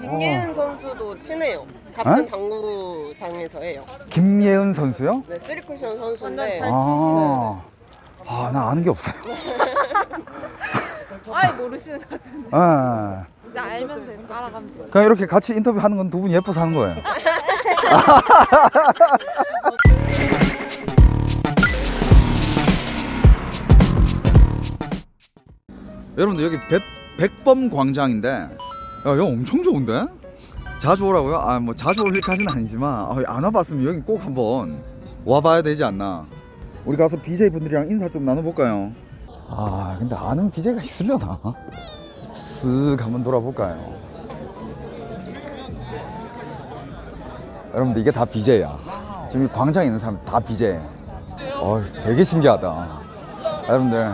김예은 선수도 친해요. 같은 어? 당구장에서 해요. 김예은 선수요? 네, 쓰리쿠션 선수인데 아, 아, 나 아는 게 없어요. 아예 모르시는 것 같은데 예. 이제 알면 돼 알아가면 돼 그냥 이렇게 같이 인터뷰 하는 건 두 분 예뻐서 하는 거예요. 여러분들 여기 백, 백범 광장인데 야, 여기 엄청 좋은데? 자주 오라고요? 아 뭐 자주 올까지는 아니지만 아, 안 와봤으면 여기 꼭 한번 와봐야 되지 않나 우리 가서 BJ 분들이랑 인사 좀 나눠볼까요? 아 근데 아는 BJ가 있으려나? 쓱 한번 돌아볼까요? 여러분들 이게 다 BJ야. 지금 이 광장에 있는 사람 다 BJ. 어, 되게 신기하다. 여러분들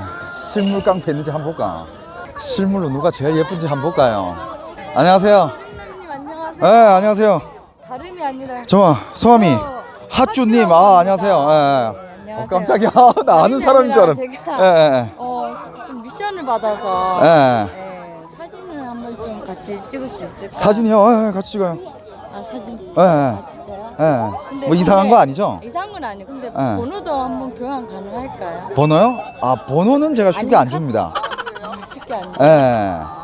실물 깡패 있는지 한번 볼까? 실물로 누가 제일 예쁜지 한번 볼까요? 안녕하세요. 님 안녕하세요. 네, 안녕하세요. 다름이 아니라 저 성함이 어, 핫주님. 아, 안녕하세요. 예, 예. 네, 안녕하세요. 어, 깜짝이야. 나 아는 다름이 사람인 줄 아니라 알았네. 제가 예, 예. 어, 좀 미션을 받아서 예. 네, 사진을 한번 좀 같이 찍을 수 있을까? 사진이요? 예, 예, 같이 찍어요. 아 사진. 예, 예. 아 진짜요? 예. 근데 뭐 이상한 근데 거 아니죠? 이상한 건 아니고 근데 예. 번호도 한번 교환 가능할까요? 번호요? 아, 번호는 제가 쉽게 안 줍니다. 아, 쉽게 안 돼. 예.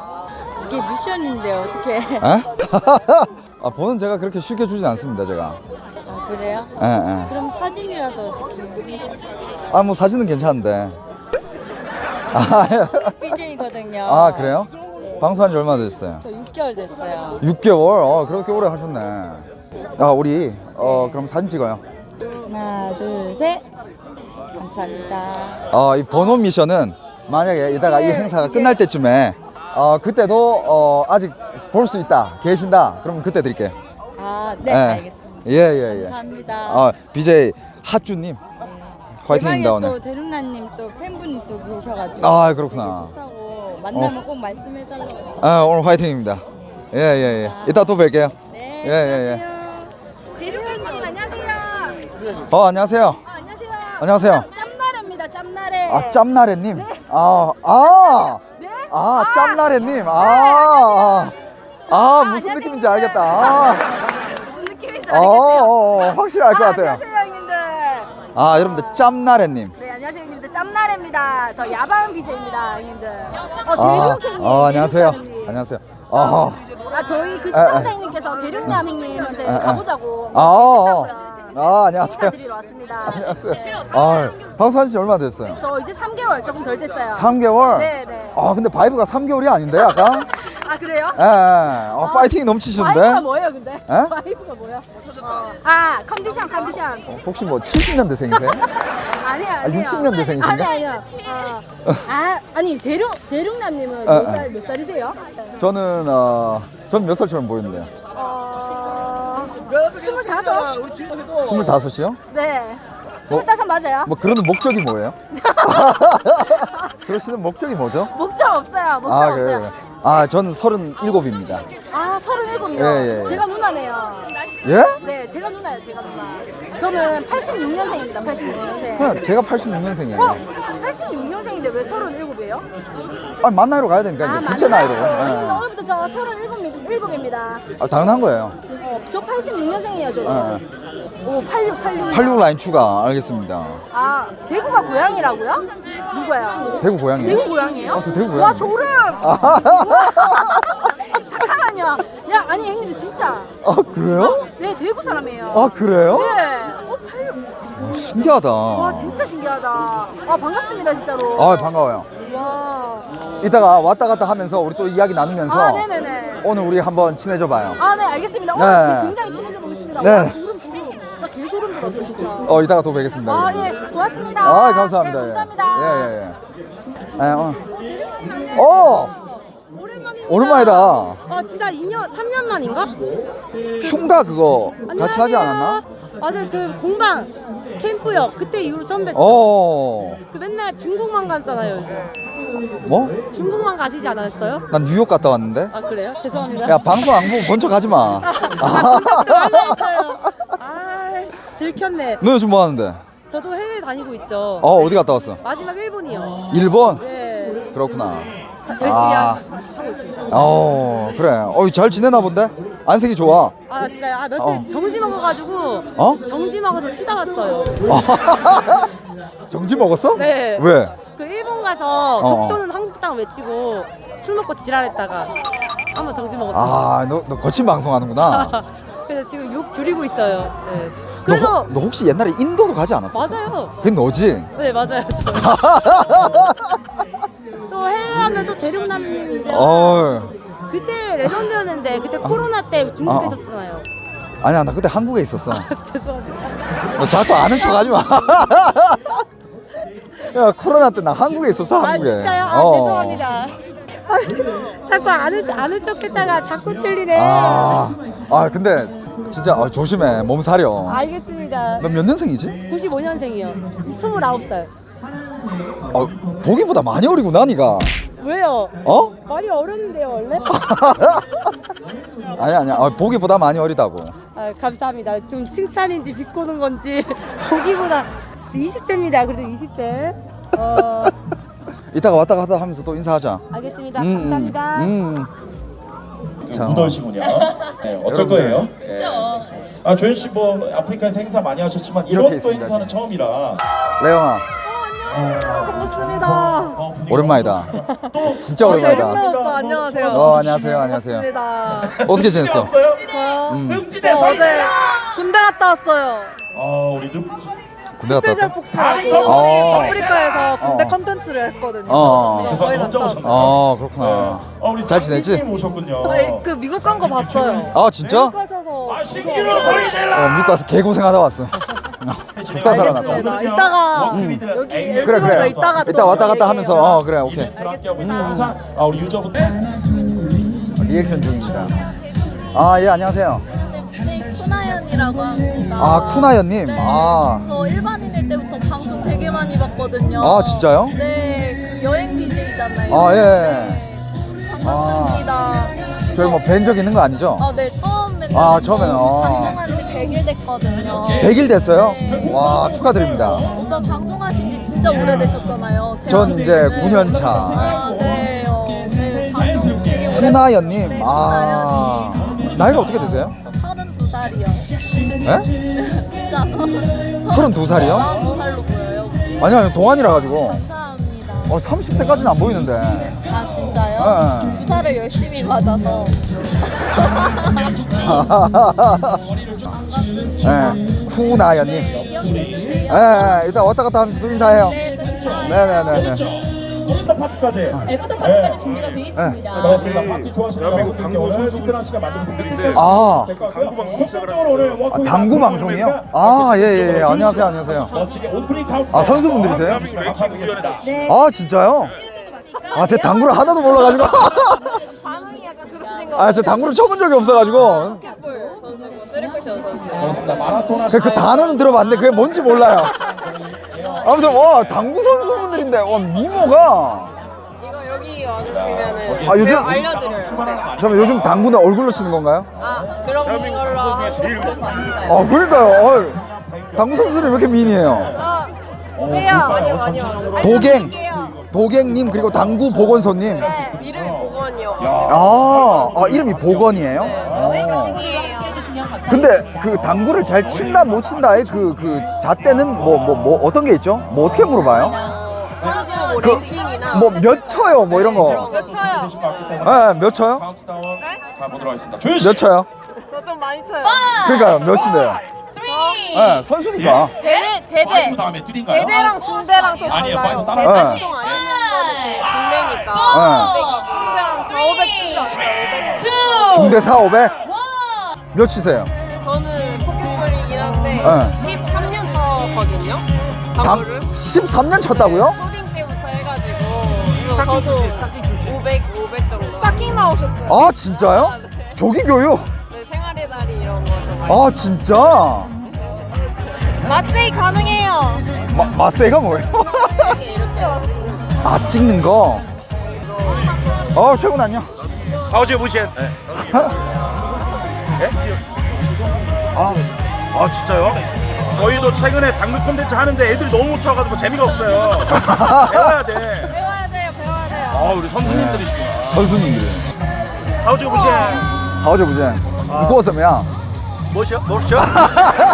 이게 미션인데 어떻게? 에? 아, 번호는 제가 그렇게 쉽게 주진 않습니다, 제가. 아 그래요? 예, 예. 그럼 사진이라도 어떻게? 아, 뭐 사진은 괜찮은데. 아, BJ거든요. 아 그래요? 방송한 지 얼마나 됐어요? 저 6개월 됐어요. 6개월? 어, 그렇게 오래 하셨네. 아, 우리, 어, 그럼 사진 찍어요. 하나 둘 셋. 감사합니다. 어, 이 번호 미션은 만약에 이따가 이 행사가 끝날 때쯤에, 어, 그때도, 어, 아직 볼 수 있다, 계신다, 그러면 그때 드릴게요. 아 네 예. 알겠습니다. 예, 예, 예. 감사합니다. 아, BJ 핫주님. 화이팅입니다, 또 오늘. 대륙나님 또 팬분이 또 계셔가지고 아, 그렇구나. 좋다고 만나면 꼭 말씀해달라고. 아, 오늘 화이팅입니다. 예, 예, 예. 이따 또 뵐게요. 네. 예, 예, 대륙님 안녕하세요 어, 안녕하세요. 아, 안녕하세요 안녕하세요. 짬나래입니다 짬나래 아, 짬나래님. 아, 아. 네? 아, 짬나래님. 아, 아. 아, 무슨 느낌인지 알겠다. 아, 무슨 느낌인지 어, 알겠어요 어, 어, 확실히 알것 아, 같아요. 안녕하세요 형님들 아, 여러분들 짬나래님. 네 안녕하세요 형님들 짬나래입니다 저 야방 BJ입니다 형님들 어 아, 대륙 형님 어, 안녕하세요. 대륙 형님. 안녕하세요. 아, 아 저희 그 에, 시청자 형님께서 대륙남 형님한테. 가보자고 아, 어. 싶다고요. 아, 안녕하세요. 인사드리러 왔습니다 안녕하세요. 네. 아, 방송 한 지 얼마나 됐어요? 저 이제 3개월 조금 덜 됐어요 3개월? 네 네 아, 근데 바이브가 3개월이 아닌데, 약간? 아 그래요? 예, 예. 아, 파이팅이 넘치시는데? 와이프가 뭐예요 근데? 에? 와이프가 뭐야? 어. 아 컨디션 컨디션 어, 혹시 뭐 70년대생이세요? 아니야 아, 아니야 60년대생이신가? 아니 아니야 어. 아 아니 대륙 대륙남님은 아, 몇 아. 살 몇 살이세요? 저는, 어, 전 몇 살처럼 보이는데요? 어 스물다섯? 스물다섯이요? 네 스물다섯 맞아요? 뭐 그러는 목적이 뭐예요? 그러시는 목적이 뭐죠? 목적 없어요 목적 아, 그래요? 없어요 그래요. 아, 저는 서른일곱입니다. 아 서른일곱이요 예, 예, 예. 제가 누나네요 예? 네 제가 누나예요 제가 누나 저는 86년생입니다 86년생 그냥 제가 86년생이에요. 어? 86년생인데 왜 37이에요? 아, 만 나이로 가야 되니까, 이제 부채 나이로. 아니, 예. 오늘부터 저 37입니다. 아, 당연한 거예요. 어, 저 86년생이에요, 저. 예, 오, 86, 86. 86 라인 추가, 알겠습니다. 아, 대구가 고향이라고요? 누구야? 대구 고향이에요? 대구 고향이에요? 아, 저 대구 고향이에요. 와, 소름! 아, 그래요? 네, 대구 사람이에요. 아, 그래요? 네. 어, 86. 어, 신기하다. 와, 진짜 신기하다. 아, 반갑습니다, 진짜로. 아, 반가워요. 와. 이따가 왔다 갔다 하면서 우리 또 이야기 나누면서 아, 네네네. 오늘 우리 한번 친해져 봐요. 아, 네, 알겠습니다. 네. 오늘 지금 굉장히 친해져 보겠습니다. 네. 와, 소름, 소름. 나 개소름 돋았어, 진짜. 어, 이따가 또 뵙겠습니다. 아. 예, 고맙습니다. 아, 감사합니다. 네, 예. 감사합니다. 예, 예, 예. 예, 어. 어! 오랜만이다. 아 진짜 2년 3년 만인가? 흉가 그거 같이 하지 않았나? 맞아요 그 공방 캠프역 그때 이후로 처음 뵀죠 어. 그 맨날 중국만 갔잖아요 요즘 뭐? 중국만 가시지 않았어요? 난 뉴욕 갔다 왔는데. 아 그래요? 죄송합니다 야, 방송 안 보고 본척 하지 마. 했어요 아 들켰네 너 요즘 뭐 하는데? 저도 해외 다니고 있죠 어, 어디 갔다 왔어? 마지막 일본이요 일본? 네 그렇구나. 열심히 아. 어 그래. 어이 잘 지내나 본데? 안색이 좋아. 아 진짜요? 아 며칠 어. 정지 먹어가지고 어? 정지 먹어서 쉬다 왔어요. 정지 먹었어? 네. 왜? 그 일본 가서 어. 독도는 한국 땅 외치고 술 먹고 지랄했다가 한번 정지 먹었어요. 아, 너, 너 거친 방송하는구나. 그래서 지금 욕 줄이고 있어요. 네. 너, 그래서 혹- 너 혹시 옛날에 인도도 가지 않았어? 맞아요. 그게 너지? 네 맞아요. 저. 또 해외 하면 또 대륙남이세요. 어. 그때 레전드였는데 그때 코로나 때 중국계셨잖아요. 아니야, 나 그때 한국에 있었어. 죄송합니다. 너 자꾸 아는 척 하지 마. 야, 코로나 때 나 한국에 있었어, 아 한국에. 진짜요? 아 어. 죄송합니다. 아, 자꾸 아는 아는 척했다가 자꾸 틀리네. 아, 아, 근데 진짜 아, 조심해. 몸 사려. 알겠습니다. 너 몇 년생이지? 95년생이요. 29살. 어, 보기보다 많이 어리구나, 니가. 왜요? 어? 많이 어렸는데요 원래? 아니 아니야. 아, 보기보다 많이 어리다고. 아, 감사합니다. 좀 칭찬인지 비꼬는 건지 보기보다 20대입니다. 그래도 20대. 어, 이따가 왔다 갔다 하면서 또 인사하자. 알겠습니다. 음, 감사합니다. 음, 음. 자, 무더시군요. 네, 어쩔 여러분들. 거예요? 네. 아 조현 씨 뭐 아프리카에서 행사 많이 하셨지만 이렇게 이런 또 있습니다. 행사는 처음이라. 레영아, 반갑습니다. 어, 오랜만이다. 진짜 오랜만이다. 오빠 안녕하세요. 어, 안녕하세요, 안녕하세요. 반갑습니다. 어떻게 지냈어? 음, 늪지대 어제 군대 갔다 왔어요. 아 우리 늪지. 군대 갔다 스페셜 왔어? 어. 아프리카에서 군대 어. 컨텐츠를 했거든요. 어. 그래서 그래서 거의 혼자 갔다 오셨나요? 왔어요. 어, 그렇구나. 어, 우리 잘 지냈지? 님 오셨군요. 아니, 그 미국 간 거 봤어요. 아, 진짜? 가셔서 아 신기루 소리 질러. 어, 미국 가서 개고생하다 왔어. 죽다 살아났다. 알겠습니다. 이따가 여기 그래, 그래. 엘스버가 이따가 또 이따 왔다 갔다. 하면서, 어, 그래, 오케이. 이벤트를 함께 하고 있는 항상 아 우리 유저분들 리액션 중입니다. 아, 예, 안녕하세요. 쿠나연이라고 합니다. 아, 쿠나연님. 아, 저 일반인일 때부터 방송 되게 많이 봤거든요. 아, 진짜요? 네, 그 여행 BJ잖아요. 아, 예. 반갑습니다. 저희 뭐 뵌 적 있는 거 아니죠? 아, 네, 처음 뵀는데 아, 처음에는, 어. 방송한 100일 됐어요? 네. 와, 축하드립니다. 오빠 방송하신 지 진짜 오래되셨잖아요. 전 이제 9년 차. 아, 네. 어, 네. 방송 되게 오래 쿠나연님, 아, 나이가 어떻게 되세요? 저 32살이요. 예? 진짜 32살이요? 42살로 보여요, 혹시? 아니요, 아니, 동안이라 가지고. 감사합니다. 어, 30대까지는 안 보이는데. 아, 진짜요? 예. 주사를 열심히 맞아서. 예, 쿠나연님. 예, 예, 일단 왔다 갔다 하면서 또 인사해요. 네네네네. 인스타 파티까지. 애프터 파티까지 준비가 돼 예. 있습니다. 파티 좋아하시는 여러분들께 오늘 특별한 시간 만들어드릴게요. 아, 본격적으로 오늘 아, 워크인 당구 방송이요? 아, 예, 예, 예. 안녕하세요, 안녕하세요. 멋지게 오프닝 카운트. 아, 선수분들이세요? 감사드리겠습니다. 아, 진짜요? 아, 제 당구를 하나도 몰라가지고. 아, 저 당구를 쳐본 적이 없어가지고. 그, 그 단어는 들어봤는데 그게 뭔지 몰라요. 아무튼, 와, 당구 선수분들인데, 와, 미모가. 이거 여기 와주시면은 아, 요즘- 내가 알려드려요. 잠깐만, 요즘 당구는 얼굴로 치는 건가요? 아 그런 걸로 하고 아, 그러니까요. 어이, 당구 선수들이 왜 이렇게 미인이에요? 아니요 아니요. 도갱, 도갱님, 그리고 당구 보건소님. 이름이 보건이요. 아, 아 이름이 보건이에요? 어. 근데 그 당구를 잘 친다 못 친다의 그 그 잣대는 뭐 뭐 뭐 어떤 게 있죠? 뭐 어떻게 물어봐요? 선수 뭐 그, 랭킹이나 뭐 몇 쳐요? 뭐 이런 거. 몇 쳐요? 때문에 예, 몇 쳐요? 카운트 다운 가보도록 하겠습니다. 조현 씨. 몇 쳐요? 저 좀 많이 쳐요. 그러니까요, 몇인데요? 예, 선수니까. 대대, 대대. 파이브 다음에 뜰인가요? 대대랑 중대랑 또 아니에요. 달라요. 따라. 예. 시동 안 있는 거는 국내니까. 예. 중대랑 500 치죠. 500. 중대 4, 500? 몇 치세요? 저는 포켓볼이긴 한데 네. 13년 차거든요. 당, 당구를 13년 쳤다고요? 초딩 때부터 해가지고 그래서 저도 500, 500 정도. 스타킹 나오셨어요. 아, 진짜요? 조기 교육? 네, 생활의 달이 이런 거좀 많이. 아, 진짜? 맛세이 가능해요. 마, 마세가 뭐예요? 아, 찍는 거? 어, 최고 안녕. 好久不见。 아, 아 진짜요? 저희도 최근에 당구 콘텐츠 하는데 애들이 너무 못 쳐가지고 재미가 없어요. 배워야 돼. 배워야 돼요, 배워야 돼요. 아 우리 선수님들이시구나. 선수님들이. 하우지 보시엔. 好久不见，你过得怎么样？ 뭐시요? 뭐시요?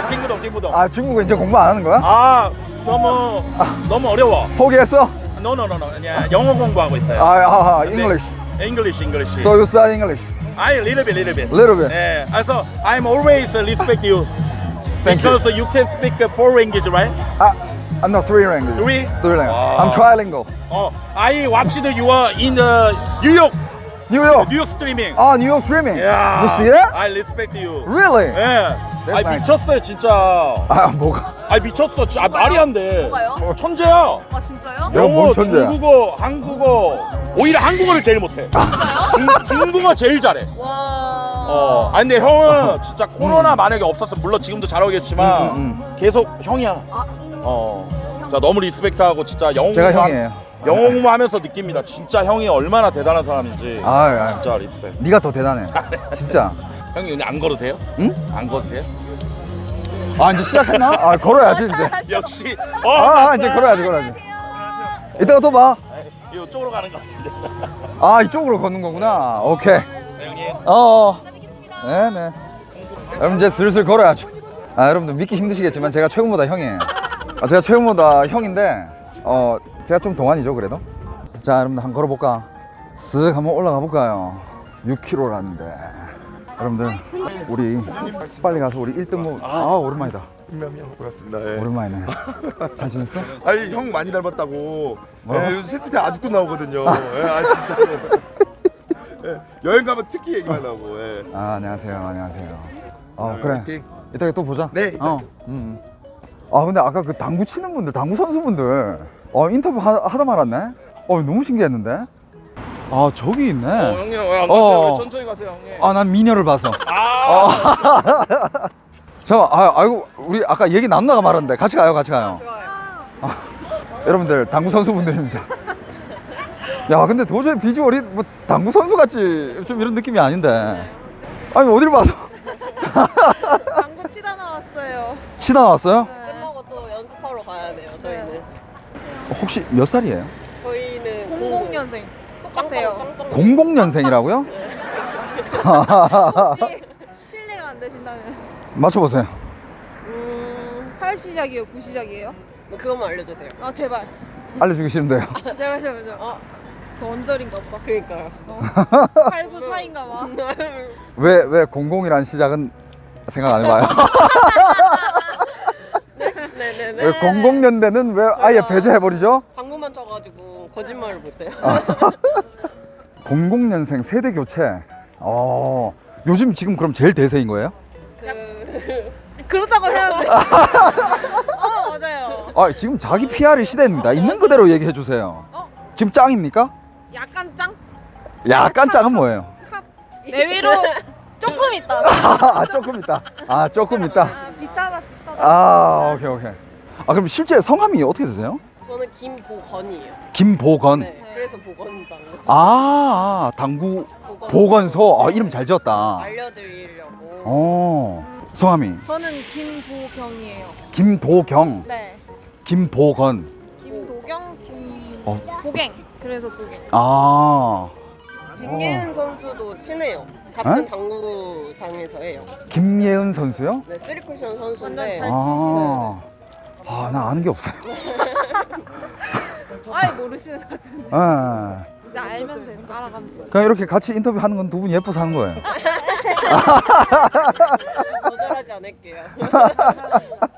띵부동 띵부동. 아 중국어 이제 공부 안 하는 거야? 아 너무 너무 어려워. 포기했어? 노노노노 아니야 영어 공부하고 있어요. 아, 아, 아 English. English English. So you study English? I little bit little bit. Little bit. 네. 그래서 I'm always respect you. Thank you. because you can speak four language, right? 아, I'm not three language. Three? Three language. I'm trilingual. 어, I watched you are in the New York, New York. New York streaming. 아, New York streaming. Yeah. See that? I respect you. Really? 예. That's 아 nice. 미쳤어요 진짜. 아, 뭐가? 아 미쳤어. 진- 아 말이 안 돼. 뭐가요? 어, 천재야. 아 진짜요? 영어, 뭔 천재야? 중국어, 한국어. 오히려 한국어를 제일 못해. 중, 중국어 제일 잘해. 와. 어. 아 근데 형은 진짜 코로나 만약에 없었으면 물론 지금도 잘하겠지만 음, 음, 계속 형이야. 어. 자 너무 리스펙트하고 진짜 영어 제가 형이에요. 영어 공부하면서 느낍니다. 진짜 형이 얼마나 대단한 사람인지. 아, 아, 진짜 리스펙. 네가 더 대단해. 진짜. 형님 근데 안 걸으세요? 응? 안 걸으세요? 아, 이제 시작했나? 아, 걸어야지 이제. 역시. 어. 아, 아, 이제 걸어야지, 걸어야지. 이따가 또 봐. 이쪽으로 가는 것 같은데. 아, 이쪽으로 걷는 거구나. 오케이. 네, 형님. 어. 네네. 여러분 이제 슬슬 걸어야죠. 아 여러분들 믿기 힘드시겠지만 제가 최근보다 형이에요. 아, 제가 최근보다 형인데 어 제가 좀 동안이죠 그래도. 자 여러분들 한번 걸어볼까? 쓱 한번 올라가 볼까요? 6km라는데. 여러분들 우리 빨리 가서 우리 1등 뭐. 아 오랜만이다. 반갑습니다. 예. 오랜만이네. 잘 지냈어? 아니 형 많이 닮았다고. 뭐라고? 예, 요즘 세트대 아직도 나오거든요. 예, 아 진짜. 예, 여행 가면 특히 얘기만 나오고. 예. 아 안녕하세요 안녕하세요. 어 예, 그래. 화이팅. 이따가 또 보자. 네, 이따. 어. 음. 아 근데 아까 그 당구 치는 분들, 당구 선수분들, 어 인터뷰 하, 하다 말았네. 어 너무 신기했는데. 아 저기 있네. 어, 형님 어, 안 어. 가세요. 천천히 가세요, 형님. 아 난 미녀를 봐서. 아. 저 아, 아이고 우리 아까 얘기 나누다가 말았는데 같이 가요, 같이 가요. 아, 여러분들 당구 선수분들입니다. 야 근데 도저히 비주얼이 뭐 당구 선수 같이 좀 이런 느낌이 아닌데. 아니 어딜 봐서 방금 치다 나왔어요. 치다 나왔어요? 끝나고 또 연습하러 가야 돼요, 저희는. 혹시 몇 살이에요? 저희는 00년생. 똑같아요. 00년생이라고요? 혹시 실례가 안 되신다면 맞춰보세요. 음, 8 시작이에요, 9 시작이에요? 뭐 그것만 알려주세요. 아 제발. 알려주시면 돼요. 제발 제발 제발. 어. 더 언저리인가 봐. 그러니까요. 8, 9, 4인가 봐. 왜, 왜 00이라는 시작은 생각 안 해봐요? 네네네. 왜 00년대는 왜 아예 배제해버리죠? 방구 만 쳐가지고 거짓말을 못해요. 00년생 세대 교체. 어, 요즘 지금 그럼 제일 대세인 거예요? 그... 그렇다고 해야 돼. 어 맞아요. 아, 지금 자기 PR이 시대입니다. 있는 그대로 얘기해 주세요. 어? 지금 짱입니까? 약간 짱? 약간 짱은 뭐예요? 내위로 조금 있다. 아, 조금 있다. 아, 조금 있다. 아, 비싸다 비싸다. 아, 오케이, 오케이. 아, 그럼 실제 성함이 어떻게 되세요? 저는 김보건이에요. 김보건. 네, 그래서 보건당 아, 아, 당구 보건 보건소. 아, 이름 잘 지었다. 알려드리려고. 어, 성함이 저는 김보경이에요. 김도경, 네. 김보건. 김도경, 김 어. 보갱. 그래서 보갱. 아, 김예은 선수도 친해요. 같은 에? 당구장에서 해요. 김예은 선수요? 네, 쓰리쿠션 완전 선수인데 잘 아, 아, 나 아는 게 없어요. 아예 모르시는 것 같은데. 아, 이제 알면 돼. 알아가면 돼. 그냥 이렇게 같이 인터뷰 하는 건 두분 예뻐서 하는 거예요. 거절하지 않을게요.